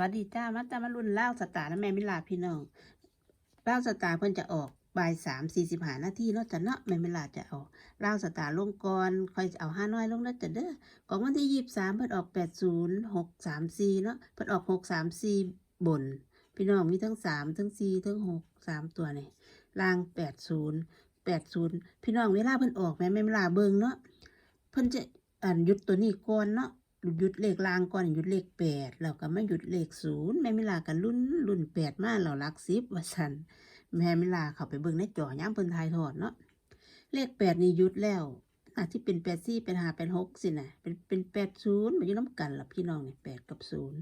วัสดีจ้ามาจ้ามารุ่นเล่าสตาร์และแม่มิลาพี่น้องเล่าสตาร์เพิ่นจะออกบ่ายสามสี่สิบห้านาทีเนาะจ้ะเนาะแม่มิลาจะเอาเล่าสตาร์ลงก่อนค่อยเอาห้าน้อยลงนะจ้ะเด้อของวันที่ยี่สิบสามเพิ่นออกแปดศูนย์หกสามสี่เนาะเพิ่นออกหกสามสี่บน พี่น้องมีทั้งสามทั้งสี่ทั้งหกสามตัวเนี่ล่างแปดศูนย์แปดศูนย์พี่น้องเวลาเพิ่นออกแม่แม่มิลาเบิ่งเนาะเพิ่นจะอ่านหยุดตัวนี้ก่อนเนาะ หยุดเลขลางก่อนหยุดเลขแปดแล้วก็มาหยุดเลขศูนย์แม่มิลากันรุ่นรุ่นแปดมาเราลักสิบว่าสันแม่มิลาเขาไปเบิ่งในจอย่ามเพิ่นทายทอดเนาะเลขแปดนี่หยุดแล้วอาที่เป็นแปดสี่เป็นห้าเป็นหกสินะเป็นเป็นแปดศูนย์มาอยู่น้ำกันล่ะพี่น้องเนี่ยแปดกับศูนย์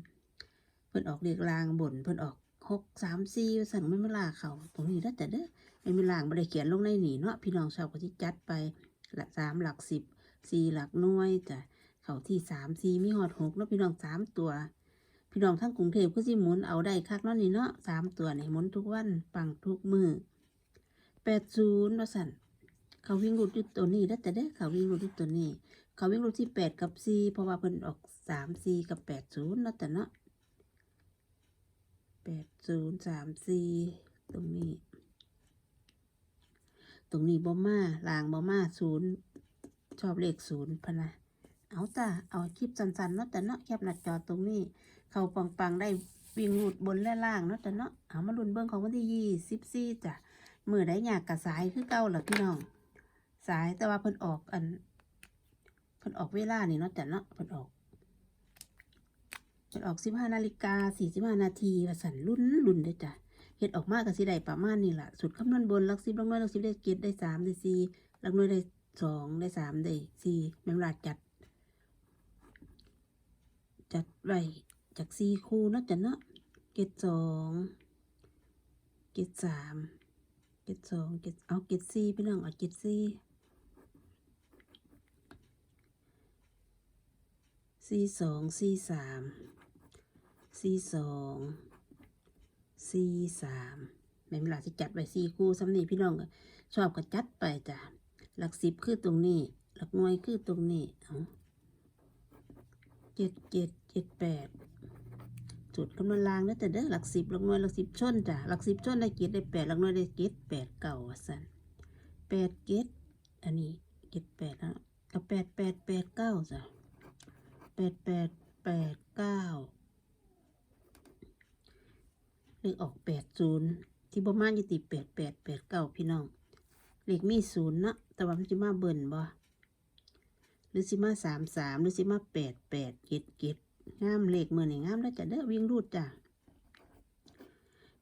เพิ่นออกเลขลางบนเพิ่นออกหกสามสี่สั่งแม่มิลาเขาตรงนี้แล้วแต่เด้อแม่มิลาไม่ได้เขียนลงในหนีเนาะพี่น้องชาวก็ที่จัดไปหลักสามหลักสิบสี่หลักหน่วยจ้ะ เขาที่สามสี่มีหอดหกแล้วพี่น้องสามตัว พี่น้องทั้งกรุงเทพก็สิหมุนเอาได้คักเนาะนี่เนาะสามตัวนี่หมุนทุกวันปังทุกมือแปดศูนย์ว่าสั่นเขาวิ่งรุดอยู่ตัวนี้แล้วแต่ได้เขาวิ่งรุดอยู่ตัวนี้ เขาวิ่งรุดที่แปดกับสี่เพราะว่าเพิ่นออกสามสี่กับแปดศูนย์แล้วแต่เนาะแปดศูนย์สามสี่ตรงนี้ ตรงนี้บ่มาลางบ่มาศูนย์ชอบเลขศูนย์พะนะ เอาจ้ะเอาคลิปสั้นๆเนาะแต่เนาะแคบหน้าจอตรงนี้ เข่าปังๆได้วิ่งรูดบนและล่างเนาะแต่เนาะเอามาลุ้นเบิ้งของวันที่ยี่สิบสี่จ้ะมือได้หยากกับสายคือเก่าล่ะพี่น้อง สายแต่ว่าเพิ่นออกอันเพิ่นออกเวลานี่เนาะแต่เนาะเพิ่นออกเพิ่นออกสิบห้านาฬิกาสี่สิบห้านาทีว่าสันรุ่นรุ่นได้จ้ะเฮ็ดออกมากกับสิได้ประมาณนี้ล่ะสุดคำนวณบนลักสิบลักน่วยลักสิบได้เกตได้สามได้สี่ลักน่วยได้สองได้สามได้สี่แม่นเวลาจัด จัดไว้จากสี่คู่เนาะจ้ะเนาะเกตสองเกตสามเกตสองเกตเอาเกตสี่พี่น้องเอาเกตสี่สี่สองสี่สามสี่สองสี่สามแม่นเวลาที่จัดไว้สี่คู่สำนีพี่น้องก็ชอบก็จัดไปจ้ะหลักสิบคือตรงนี้ หลักหน่วยคือตรงนี้เอาเจ็ดเจ็ด เจ็ดแปดจุดคำนวณรางแล้แต่เด้อหลักสิบหลักหน่วยหลักสิบชนจ้ะหลักสิบชนได้เจ็ดได้แปดหลักหน่วยได้เจ็ดแปดเก่าสันแปดเจ็ดอันนี้เจ็ดแปดแล้วกับแปดแปดแปดเก้าจ้ะแปดแปดแปดเก้าเลขออกแปดศูนย์ที่ประมาณยี่ติแปดแปดแปดเก้าพี่น้องเลขมีศูนย์นะแต่ว่ามันจะมาเบิ่นบ่หรือสิมาสามสามหรือสิมาแปดแปดเจ็ดเจ็ด งามเหลขเมื่อนี่งามแล้วจ้ะเด้อวิ่งรูดจ้ะ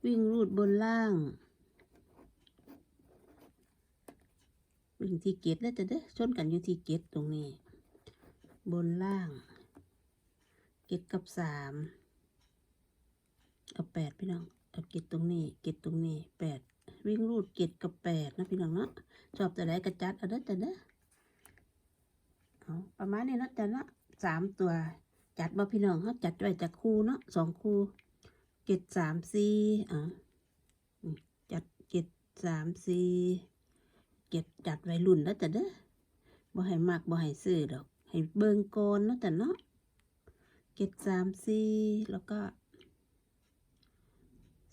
วิ่งรูดบนล่าง วิ่งที่เกตแล้วจ้ะเด้อชนกันอยู่ที่เกตตรงนี้ บนล่าง เกตกับสามเอาแปดพี่น้องเอาเกตตรงนี้ เกตตรงนี้แปดวิ่งรูดเกตกับแปดนะพี่น้องเนาะชอบแต่ไหนกระจัดเอาเด้อจ้ะเด้อเอาประมาณนี้นะจ้ะเนาะสามตัว จัดบ่พี่น้องเขาจัดไว้จากคู่เนาะสองคู่เจ็ดสามสี่อะจัดเจ็ดสามสี่เจ็ดจัดไว้รุ่นแล้วจ้ะเด้อบ่ให้มากบ่ให้ซื้อดอก ให้เบิ่งก่อนเนาะจ้ะเนาะเจ็ดสามสี่แล้วก็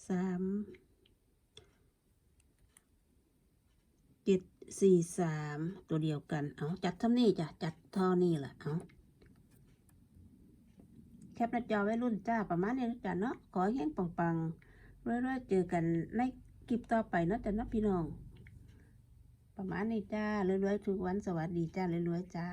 สามเจ็ดสี่สามตัวเดียวกัน เอาจัดทำนี่จ้ะ จัดท่านี้แหละเอา แคปหน้าจอไว้รุ่นจ้าประมาณนี้นะจ๊ะเนาะขอแห้งปังๆเรื่อยๆเจอกันในคลิปต่อไปเนาะจ๊ะเนาะพี่น้อง ประมาณนี้จ้าเรื่อยๆทุกวันสวัสดีจ้าเรื่อยๆจ้า